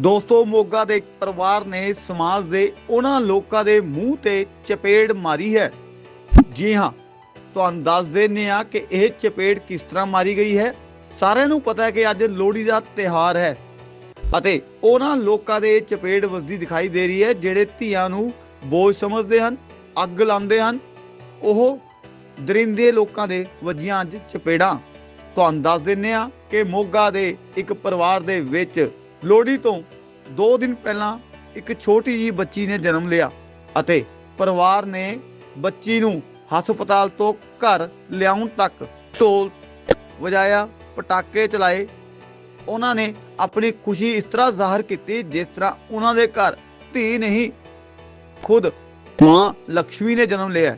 ਦੋਸਤੋ, ਮੋਗਾ ਦੇ ਇੱਕ ਪਰਿਵਾਰ ਨੇ ਸਮਾਜ ਦੇ ਉਹਨਾਂ ਲੋਕਾਂ ਦੇ ਮੂੰਹ ਤੇ ਚਪੇੜ ਮਾਰੀ ਹੈ। ਜੀ ਹਾਂ, ਤੁਹਾਨੂੰ ਦੱਸ ਦਿੰਨੇ ਆ ਕਿ ਇਹ ਚਪੇੜ ਕਿਸ ਤਰ੍ਹਾਂ ਮਾਰੀ ਗਈ ਹੈ। ਸਾਰਿਆਂ ਨੂੰ ਪਤਾ ਹੈ ਕਿ ਅੱਜ ਲੋਹੜੀ ਦਾ ਤਿਹਾਰ ਹੈ ਅਤੇ ਉਹਨਾਂ ਲੋਕਾਂ ਦੇ ਚਪੇੜ ਵਸਦੀ ਦਿਖਾਈ ਦੇ ਰਹੀ ਹੈ, ਜਿਹੜੇ ਧੀਆਂ ਨੂੰ ਬੋਝ ਸਮਝਦੇ ਹਨ, ਅੱਗ ਲਾਉਂਦੇ ਹਨ। ਉਹ ਦਰਿੰਦੇ ਲੋਕਾਂ ਦੇ ਵਜੀਆਂ ਅੱਜ ਚਪੇੜਾਂ। ਤੁਹਾਨੂੰ ਦੱਸ ਦਿੰਨੇ ਆ ਕਿ ਮੋਗਾ ਦੇ ਇੱਕ ਪਰਿਵਾਰ ਦੇ ਵਿੱਚ ਲੋਹੜੀ ਤੋਂ 2 ਦਿਨ ਪਹਿਲਾਂ ਇੱਕ ਛੋਟੀ ਜੀ ਬੱਚੀ ਨੇ ਜਨਮ ਲਿਆ ਅਤੇ ਪਰਿਵਾਰ ਨੇ ਬੱਚੀ ਨੂੰ ਹਸਪਤਾਲ ਤੋਂ ਘਰ ਲਿਆਉਣ ਤੱਕ ਢੋਲ ਵਜਾਇਆ, ਪਟਾਕੇ ਚਲਾਏ। ਉਹਨਾਂ ਨੇ ਆਪਣੀ ਖੁਸ਼ੀ ਇਸ ਤਰ੍ਹਾਂ ਜ਼ਾਹਰ ਕੀਤੀ ਜਿਸ ਤਰ੍ਹਾਂ ਉਹਨਾਂ ਦੇ ਘਰ ਧੀ ਨਹੀਂ ਖੁਦ ਮਾਂ ਲక్ష్ਮੀ ਨੇ ਜਨਮ ਲਿਆ।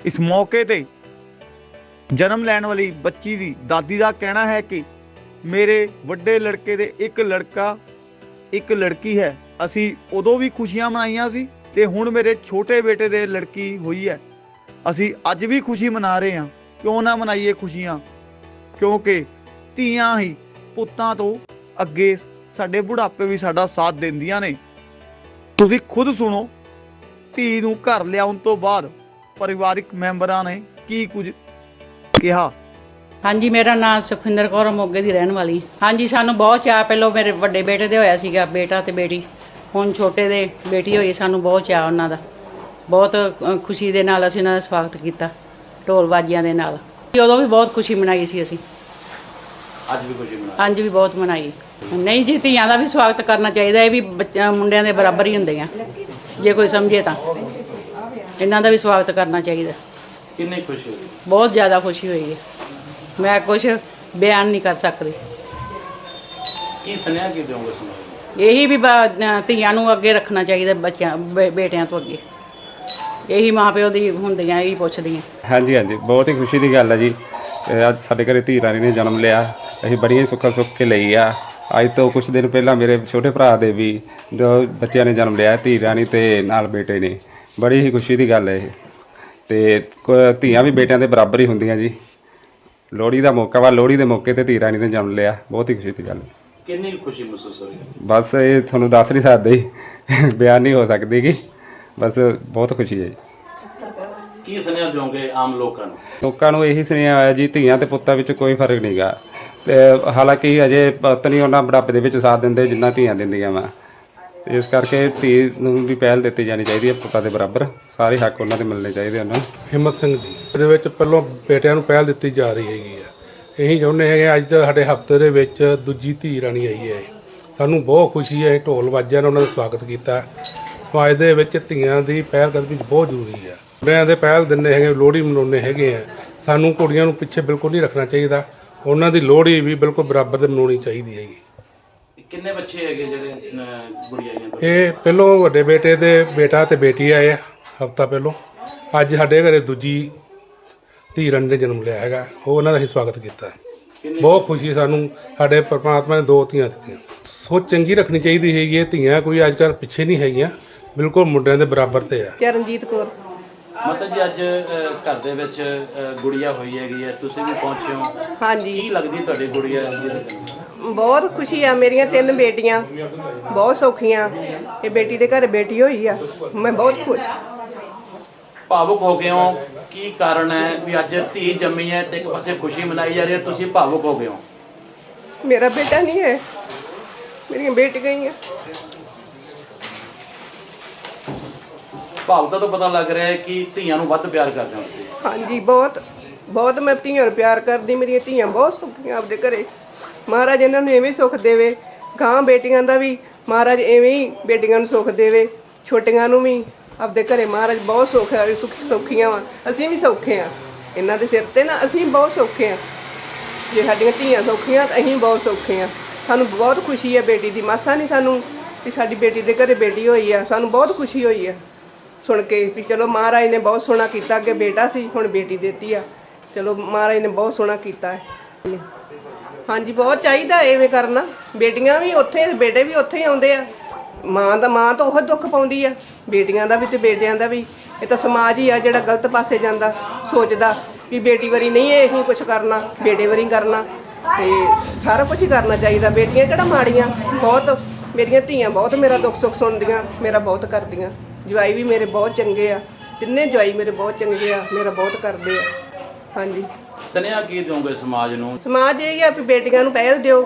ਇਸ ਮੌਕੇ ਤੇ ਜਨਮ ਲੈਣ ਵਾਲੀ ਬੱਚੀ ਦੀ ਦਾਦੀ ਦਾ ਕਹਿਣਾ ਹੈ ਕਿ ਮੇਰੇ ਵੱਡੇ ਲੜਕੇ ਦੇ ਇੱਕ ਲੜਕਾ, ਇੱਕ ਲੜਕੀ ਹੈ। ਅਸੀਂ ਉਦੋਂ ਵੀ ਖੁਸ਼ੀਆਂ ਮਨਾਈਆਂ ਸੀ ਤੇ ਹੁਣ ਮੇਰੇ ਛੋਟੇ ਬੇਟੇ ਦੇ ਲੜਕੀ ਹੋਈ ਹੈ। ਅਸੀਂ ਅੱਜ ਵੀ ਖੁਸ਼ੀ ਮਨਾ ਰਹੇ ਹਾਂ। ਕਿਉਂ ਨਾ ਮਨਾਈਏ ਖੁਸ਼ੀਆਂ? ਕਿਉਂਕਿ ਧੀਆਂ ਹੀ ਪੁੱਤਾਂ ਤੋਂ ਅੱਗੇ ਸਾਡੇ ਬੁਢਾਪੇ ਵੀ ਸਾਡਾ ਸਾਥ ਦਿੰਦੀਆਂ ਨੇ। ਤੁਸੀਂ ਖੁਦ ਸੁਣੋ, ਧੀ ਨੂੰ ਘਰ ਲਿਆਉਣ ਤੋਂ ਬਾਅਦ ਪਰਿਵਾਰਿਕ ਮੈਂਬਰਾਂ ਨੇ ਕੀ ਕੁਝ ਕਿਹਾ? ਹਾਂਜੀ ਮੇਰਾ ਨਾਮ ਸੁਖਵਿੰਦਰ ਕੌਰ ਮੋਗੇ ਦੀ ਰਹਿਣ ਵਾਲੀ। ਹਾਂਜੀ ਸਾਨੂੰ ਬਹੁਤ ਚਾਅ ਪਹਿਲਾਂ ਮੇਰੇ ਵੱਡੇ ਬੇਟੇ ਦੇ ਹੋਇਆ ਸੀਗਾ ਬੇਟਾ ਤੇ ਬੇਟੀ। ਹੁਣ ਛੋਟੇ ਦੇ ਬੇਟੀ ਹੋਈ ਸਾਨੂੰ ਬਹੁਤ ਚਾਅ ਉਹਨਾਂ ਦਾ। ਬਹੁਤ ਖੁਸ਼ੀ ਦੇ ਨਾਲ ਅਸੀਂ ਉਹਨਾਂ ਦਾ ਸਵਾਗਤ ਕੀਤਾ ਢੋਲ ਬਾਜੀਆਂ ਦੇ ਨਾਲ। ਉਦੋਂ ਵੀ ਬਹੁਤ ਖੁਸ਼ੀ ਮਨਾਈ ਸੀ ਅਸੀਂ। ਅੱਜ ਵੀ ਖੁਸ਼ੀ ਮਨਾ ਅੱਜ ਵੀ ਬਹੁਤ ਮਨਾਈ। ਨਹੀਂ ਜੀ ਧੀਆਂ ਦਾ ਵੀ ਸਵਾਗਤ ਕਰਨਾ ਚਾਹੀਦਾ ਇਹ ਵੀ ਮੁੰਡਿਆਂ ਦੇ ਬਰਾਬਰ ਹੀ ਹੁੰਦੇ ਆ। ਜੇ ਕੋਈ ਸਮਝੇ ਤਾਂ। ਇਹਨਾਂ ਦਾ ਵੀ ਸਵਾਗਤ ਕਰਨਾ ਚਾਹੀਦਾ। ਕਿੰਨੀ ਖੁਸ਼ੀ ਹੋਈ? ਬਹੁਤ ਜ਼ਿਆਦਾ ਖੁਸ਼ੀ ਹੋਈ ਹੈ। ਮੈਂ ਕੁਝ ਬਿਆਨ ਨਹੀਂ ਕਰ ਸਕਦੀ। ਕੀ ਸੁਨੇਹਾ ਕੀ ਦਿਓਗੇ ਸਮਾਜ ਇਹੀ ਵੀ ਬ- ਧੀਆਂ ਨੂੰ ਅੱਗੇ ਰੱਖਣਾ ਚਾਹੀਦਾ ਬੱਚਿਆਂ ਬੇ- ਬੇਟਿਆਂ ਤੋਂ ਅੱਗੇ। ਇਹੀ ਮਾਪਿਓ ਦੀ ਹੁੰਦੀਆਂ ਇਹੀ ਪੁੱਛਦੀਆਂ। ਹਾਂਜੀ ਹਾਂਜੀ। ਬਹੁਤ ਹੀ ਖੁਸ਼ੀ ਦੀ ਗੱਲ ਹੈ ਜੀ। ਅੱਜ ਸਾਡੇ ਘਰੇ ਧੀ ਰਾਣੀ ਨੇ ਜਨਮ ਲਿਆ। ਅਸੀਂ ਬੜੀਆਂ ਸੁੱਖਾਂ ਸੁੱਖ ਕੇ ਲਈ ਆ। ਅੱਜ ਤੋਂ ਕੁਝ ਦਿਨ ਪਹਿਲਾਂ ਮੇਰੇ ਛੋਟੇ ਭਰਾ ਦੇ ਵੀ ਦੋ ਬੱਚਿਆਂ ਨੇ ਜਨਮ ਲਿਆ ਧੀ ਰਾਣੀ ਤੇ ਨਾਲ ਬੇਟੇ ਨੇ। ਬੜੀ ਹੀ ਖੁਸ਼ੀ ਦੀ ਗੱਲ ਹੈ ਇਹ। ਤੇ ਕ- ਧੀਆਂ ਵੀ ਬੇਟਿਆਂ ਦੇ ਬਰਾਬਰ ਹੀ ਹੁੰਦੀਆਂ ਜੀ। ਲੋਹੜੀ ਦਾ ਮੌਕਾ ਵਾ ਲੋਹੜੀ ਦੇ ਮੌਕੇ ਤੇ ਧੀ ਰਾਣੀ ਨੇ ਜਨਮ ਲਿਆ। ਬਹੁਤ ਹੀ ਖੁਸ਼ੀ ਦੀ ਗੱਲ। ਹੈ ਕਿੰਨੀ ਕੁ ਖੁਸ਼ੀ ਮਹਿਸੂਸ ਹੋ ਰਹੀ ਹੈ? ਬਸ ਇਹ ਤੁਹਾਨੂੰ ਦੱਸ ਨਹੀਂ ਸਕਦੇ। ਬਿਆਨ ਨਹੀਂ ਹੋ ਸਕਦੀ ਕਿ ਬਸ ਬਹੁਤ ਖੁਸ਼ੀ ਹੈ ਜੀ। ਕੀ ਸੁਨੇਹਾ ਦਿਓਗੇ ਆਮ ਲੋਕਾਂ ਨੂੰ? ਲੋਕਾਂ ਨੂੰ ਇਹੀ ਸੁਨੇਹਾ ਆਇਆ ਜੀ ਧੀਆਂ ਤੇ ਪੁੱਤਾਂ ਵਿੱਚ ਕੋਈ ਫ਼ਰਕ ਨਹੀਂਗਾ ਤੇ ਹਾਲਾਂਕਿ ਅਜੇ ਪੁੱਤ ਨਹੀਂ ਉਹਨਾਂ ਬੁਢਾਪੇ ਦੇ ਵਿੱਚ ਸਾਥ ਦਿੰਦੇ ਜਿੰਨਾ ਧੀਆਂ ਦਿੰਦੀਆਂ ਵਾ। ਇਸ ਕਰਕੇ ਧੀ ਨੂੰ ਵੀ ਪਹਿਲ ਦਿੱਤੀ ਜਾਣੀ ਚਾਹੀਦੀ ਹੈ ਪੁੱਤਾਂ ਦੇ ਬਰਾਬਰ। ਸਾਰੇ ਹੱਕ ਉਹਨਾਂ ਦੇ ਮਿਲਣੇ ਚਾਹੀਦੇ ਉਹਨਾਂ ਨੂੰ। ਹਿੰਮਤ ਸਿੰਘ ਜੀ, ਇਹਦੇ ਵਿੱਚ ਪਹਿਲਾਂ ਬੇਟਿਆਂ ਨੂੰ ਪਹਿਲ ਦਿੱਤੀ ਜਾ ਰਹੀ ਹੈਗੀ ਆ। ਇਹੀ ਚਾਹੁੰਦੇ ਹੈਗੇ ਅੱਜ ਦਾ ਸਾਡੇ ਹਫ਼ਤੇ ਦੇ ਵਿੱਚ ਦੂਜੀ ਧੀ ਰਾਣੀ ਆਈ ਹੈ। ਸਾਨੂੰ ਬਹੁਤ ਖੁਸ਼ੀ ਹੈ ਢੋਲ ਵਾਜਿਆਂ ਨਾਲ ਉਹਨਾਂ ਦਾ ਸਵਾਗਤ ਕੀਤਾ। ਸਮਾਜ ਦੇ ਵਿੱਚ ਧੀਆਂ ਦੀ ਪਹਿਲ ਕਦਮੀ ਬਹੁਤ ਜ਼ਰੂਰੀ ਆ। ਮੁੰਡਿਆਂ ਦੇ ਪਹਿਲ ਦਿੰਦੇ ਹੈਗੇ, ਲੋਹੜੀ ਮਨਾਉਂਦੇ ਹੈਗੇ ਆ। ਸਾਨੂੰ ਕੁੜੀਆਂ ਨੂੰ ਪਿੱਛੇ ਬਿਲਕੁਲ ਨਹੀਂ ਰੱਖਣਾ ਚਾਹੀਦਾ। ਉਹਨਾਂ ਦੀ ਲੋਹੜੀ ਵੀ ਬਿਲਕੁਲ ਬਰਾਬਰ ਦੇ ਮਨਾਉਣੀ ਚਾਹੀਦੀ ਹੈਗੀ। ਕਿੰਨੇ ਬੱਚੇ ਹੈਗੇ ਜਿਹੜੇ ਅਹ, ਗੁੜੀਆਂ ਆਈਆਂ ਇਹ ਪਹਿਲੋਂ ਵੱਡੇ ਬੇਟੇ ਦੇ ਬੇਟਾ ਤੇ ਬੇਟੀ ਆਏ ਆ ਹਫਤਾ ਪਹਿਲੋਂ। ਅੱਜ ਸਾਡੇ ਘਰੇ ਦੂਜੀ ਧੀ ਨੇ ਜਨਮ ਲਿਆ ਹੈਗਾ ਉਹ ਉਹਨਾਂ ਦਾ ਅਸੀਂ ਸਵਾਗਤ ਕੀਤਾ ਬਹੁਤ ਖੁਸ਼ੀ ਸਾਨੂੰ ਸਾਡੇ ਪਰਮਾਤਮਾ ਨੇ ਦੋ ਧੀਆਂ ਦਿੱਤੀਆਂ। ਸੋਚ ਚੰਗੀ ਰੱਖਣੀ ਚਾਹੀਦੀ ਹੈਗੀ ਹੈ ਧੀਆਂ ਕੋਈ ਅੱਜ ਕੱਲ੍ਹ ਪਿੱਛੇ ਨਹੀਂ ਹੈਗੀਆਂ ਬਿਲਕੁਲ ਮੁੰਡਿਆਂ ਦੇ ਬਰਾਬਰ ਤੇ ਆ। ਚਰਨਜੀਤ ਕੌਰ। ਮਤਲਬ ਜੀ ਅੱਜ ਅਹ, ਘਰ ਦੇ ਵਿੱਚ ਅਹ, ਗੁੜੀਆ ਹੋਈ ਹੈਗੀ ਹੈ ਤੁਸੀਂ ਵੀ ਪਹੁੰਚੇ ਹੋ। ਹਾਂਜੀ। ਕੀ ਲੱਗਦੀ ਤੁਹਾਡੀ ਗੁੜੀਆ ਜਨਮ? ਬਹੁਤ ਖੁਸ਼ੀ ਆ ਮੇਰੀਆਂ ਤਿੰਨ ਬੇਟੀਆਂ ਬਹੁਤ ਸੌਖੀਆਂ। ਇਹ ਬੇਟੀ ਦੇ ਘਰ ਬੇਟੀ ਹੋਈ ਆ ਮੈਂ ਬਹੁਤ ਖੁਸ਼ ਭਾਵੁਕ ਹੋ ਗਏ ਹੋ? ਕੀ ਕਾਰਨ ਹੈ ਵੀ ਅੱਜ ਧੀ ਜੰਮੀ ਹੈ ਤੇ ਇੱਕ ਪਾਸੇ ਖੁਸ਼ੀ ਮਨਾਈ ਜਾ ਰਹੀ ਹੈ ਤੁਸੀਂ ਭਾਵੁਕ ਹੋ ਗਏ ਹੋ? ਮੇਰਾ ਬੇਟਾ ਨਹੀਂ ਹੈ ਮੇਰੀਆਂ ਬੇਟੀਆਂ ਹੀ ਆ। ਭਾਵੁਕਤਾ ਤੋਂ ਪਤਾ ਲੱਗ ਰਿਹਾ ਹੈ ਕਿ ਧੀਆਂ ਨੂੰ ਵੱਧ ਪਿਆਰ ਕਰਦੇ ਹੋ ਤੁਸੀਂ। ਹਾਂਜੀ ਬਹੁਤ ਬਹੁਤ ਮੈਂ ਧੀਆਂ ਨੂੰ ਪਿਆਰ ਕਰਦੀ ਮੇਰੀਆਂ ਧੀਆਂ ਬਹੁਤ ਸੁਖੀਆਂ ਆਪਦੇ ਘਰੇ। ਮਹਾਰਾਜ ਇਹਨਾਂ ਨੂੰ ਐਵੇਂ ਸੁੱਖ ਦੇਵੇ। ਗਾਂ ਬੇਟੀਆਂ ਦਾ ਵੀ ਮਹਾਰਾਜ ਐਵੇਂ ਹੀ ਬੇਟੀਆਂ ਨੂੰ ਸੁੱਖ ਦੇਵੇ। ਛੋਟੀਆਂ ਨੂੰ ਵੀ ਆਪਦੇ ਘਰੇ ਮਹਾਰਾਜ ਬਹੁਤ ਸੁੱਖ ਹੈ ਸੁਖ ਸੌਖੀਆਂ ਵਾ। ਅਸੀਂ ਵੀ ਸੌਖੇ ਆ। ਇਹਨਾਂ ਦੇ ਸਿਰ ਤੇ ਨਾ ਅਸੀਂ ਬਹੁਤ ਸੌਖੇ ਆ। ਜੇ ਸਾਡੀਆਂ ਧੀਆਂ ਸੌਖੀਆਂ ਤਾਂ ਅਸੀਂ ਬਹੁਤ ਸੌਖੇ ਆ। ਸਾਨੂੰ ਬਹੁਤ ਖੁਸ਼ੀ ਹੈ ਬੇਟੀ ਦੀ। ਮਾਸਾ ਨਹੀਂ ਸਾਨੂੰ ਕਿ ਸਾਡੀ ਬੇਟੀ ਦੇ ਘਰੇ ਬੇਟੀ ਹੋਈ ਆ। ਸਾਨੂੰ ਬਹੁਤ ਖੁਸ਼ੀ ਹੋਈ ਆ। ਸੁਣ ਕੇ ਵੀ ਚਲੋ ਮਹਾਰਾਜ ਨੇ ਬਹੁਤ ਸੋਹਣਾ ਕੀਤਾ। ਅੱਗੇ ਬੇਟਾ ਸੀ, ਹੁਣ ਬੇਟੀ ਦਿੱਤੀ ਆ। ਚਲੋ ਮਹਾਰਾਜ ਨੇ ਬਹੁਤ ਸੋਹਣਾ ਕੀਤਾ। ਹੈ ਹਾਂਜੀ, ਬਹੁਤ ਚਾਹੀਦਾ ਐਵੇਂ ਕਰਨਾ। ਬੇਟੀਆਂ ਵੀ ਉੱਥੇ, ਬੇਟੇ ਵੀ ਉੱਥੇ ਹੀ ਆਉਂਦੇ ਆ। ਮਾਂ ਦਾ, ਮਾਂ ਤਾਂ ਉਹ ਦੁੱਖ ਪਾਉਂਦੀ ਆ। ਬੇਟੀਆਂ ਦਾ ਵੀ ਤੇ ਬੇਟਿਆਂ ਦਾ ਵੀ। ਇਹ ਤਾਂ ਸਮਾਜ ਹੀ ਆ ਜਿਹੜਾ ਗਲਤ ਪਾਸੇ ਜਾਂਦਾ, ਸੋਚਦਾ ਵੀ ਬੇਟੀ ਵਰੀ ਨਹੀਂ ਇਹ ਹੀ ਕੁਝ ਕਰਨਾ, ਬੇਟੇ ਵਰੀ ਕਰਨਾ। ਤੇ ਸਾਰਾ ਕੁਝ ਹੀ ਕਰਨਾ ਚਾਹੀਦਾ। ਬੇਟੀਆਂ ਕਿਹੜਾ ਮਾੜੀਆਂ? ਬਹੁਤ, ਮੇਰੀਆਂ ਧੀਆਂ ਬਹੁਤ ਮੇਰਾ ਦੁੱਖ ਸੁੱਖ ਸੁਣਦੀਆਂ, ਮੇਰਾ ਬਹੁਤ ਕਰਦੀਆਂ। ਜਵਾਈ ਵੀ ਮੇਰੇ ਬਹੁਤ ਚੰਗੇ ਆ। ਤਿੰਨੇ ਜਵਾਈ ਮੇਰੇ ਬਹੁਤ ਚੰਗੇ ਆ, ਮੇਰਾ ਬਹੁਤ ਕਰਦੇ ਆ। ਹਾਂਜੀ। ਸਨੇਹਾ ਕੀ ਦਿਓਗੇ ਸਮਾਜ ਨੂੰ? ਸਮਾਜ ਇਹ ਹੀ ਵੀ ਬੇਟੀਆਂ ਨੂੰ ਪਹਿਲ ਦਿਓ।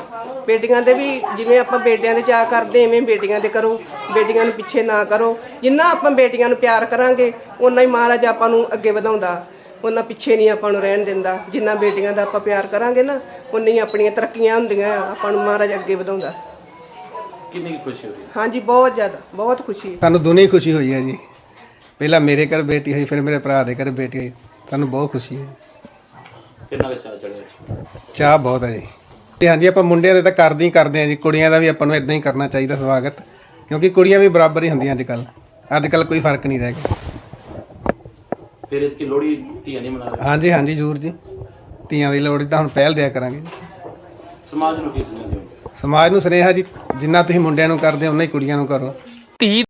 ਬੇਟੀਆਂ ਦੇ ਵੀ ਜਿਵੇਂ ਆਪਾਂ ਬੇਟਿਆਂ ਦੇ ਚਾਹ ਕਰਦੇ ਐਵੇਂ ਬੇਟੀਆਂ ਦੇ ਕਰੋ। ਬੇਟੀਆਂ ਨੂੰ ਪਿੱਛੇ ਨਾ ਕਰੋ। ਜਿੰਨਾ ਆਪਾਂ ਬੇਟੀਆਂ ਨੂੰ ਪਿਆਰ ਕਰਾਂਗੇ ਓਨਾ ਹੀ ਮਹਾਰਾਜ ਆਪਾਂ ਨੂੰ ਅੱਗੇ ਵਧਾਉਂਦਾ। ਉਹਨਾਂ ਪਿੱਛੇ ਨਹੀਂ ਆਪਾਂ ਨੂੰ ਰਹਿਣ ਦਿੰਦਾ। ਜਿੰਨਾ ਬੇਟੀਆਂ ਦਾ ਆਪਾਂ ਪਿਆਰ ਕਰਾਂਗੇ ਨਾ ਉਨੀ ਹੀ ਆਪਣੀਆਂ ਤਰੱਕੀਆਂ ਹੁੰਦੀਆਂ ਆ, ਆਪਾਂ ਨੂੰ ਮਹਾਰਾਜ ਅੱਗੇ ਵਧਾਉਂਦਾ। ਕਿੰਨੀ ਕੁ ਖੁਸ਼ੀ ਹੋਈ? ਹਾਂਜੀ ਬਹੁਤ ਜ਼ਿਆਦਾ ਬਹੁਤ ਖੁਸ਼ੀ। ਹੈ ਸਾਨੂੰ ਦੋਨੇ ਹੀ ਖੁਸ਼ੀ ਹੋਈ ਹੈ ਜੀ। ਪਹਿਲਾਂ ਮੇਰੇ ਘਰ ਬੇਟੀ ਹੋਈ ਫਿਰ ਮੇਰੇ ਭਰਾ ਦੇ ਘਰ ਬੇਟੀ ਹੋਈ। ਸਾਨੂੰ ਬਹੁਤ ਖੁਸ਼ੀ ਹੈ। ਕਿੰਨਾ ਚਾਹ ਚੜਿਆ ਚਾਹ ਬਹੁਤ ਹੈ ਜੀ। ਤੇ ਹਾਂਜੀ ਆਪਾਂ ਮੁੰਡਿਆਂ ਦੇ ਤਾਂ ਕਰਦੇ ਹੀ ਕਰਦੇ ਆ ਜੀ। ਕੁੜੀਆਂ ਦਾ ਵੀ ਆਪਾਂ ਨੂੰ ਇਦਾਂ ਹੀ ਕਰਨਾ ਚਾਹੀਦਾ ਸਵਾਗਤ। ਕਿਉਂਕਿ ਕੁੜੀਆਂ ਵੀ ਬਰਾਬਰ ਹੀ ਹੁੰਦੀਆਂ ਅੱਜ ਕੱਲ ਅੱਜ ਕੱਲ ਕੋਈ ਫ਼ਰਕ ਨਹੀਂ ਰਹਿ ਗਿਆ। ਫਿਰ ਇਸ ਕੀ ਲੋੜੀ ਧੀਆਂ ਨਹੀਂ ਮਨਾ ਰਹੇ ਹਾਂਜੀ ਹਾਂਜੀ ਜ਼ਰੂਰ ਜੀ। ਧੀਆਂ ਦੀ ਲੋੜ ਤਾਂ ਹੁਣ ਪਹਿਲ ਦਿਆ ਕਰਾਂਗੇ ਜੀ। ਸਮਾਜ ਨੂੰ ਕੀ ਸੁਨੇਹਾ ਦਿਓਗੇ? ਸਮਾਜ ਨੂੰ ਸੁਨੇਹਾ ਜੀ ਜਿੰਨਾ ਤੁਸੀਂ ਮੁੰਡਿਆਂ ਨੂੰ ਕਰਦੇ ਹੋ ਉਨਾ ਹੀ ਕੁੜੀਆਂ ਨੂੰ ਕਰੋ। ਧੀ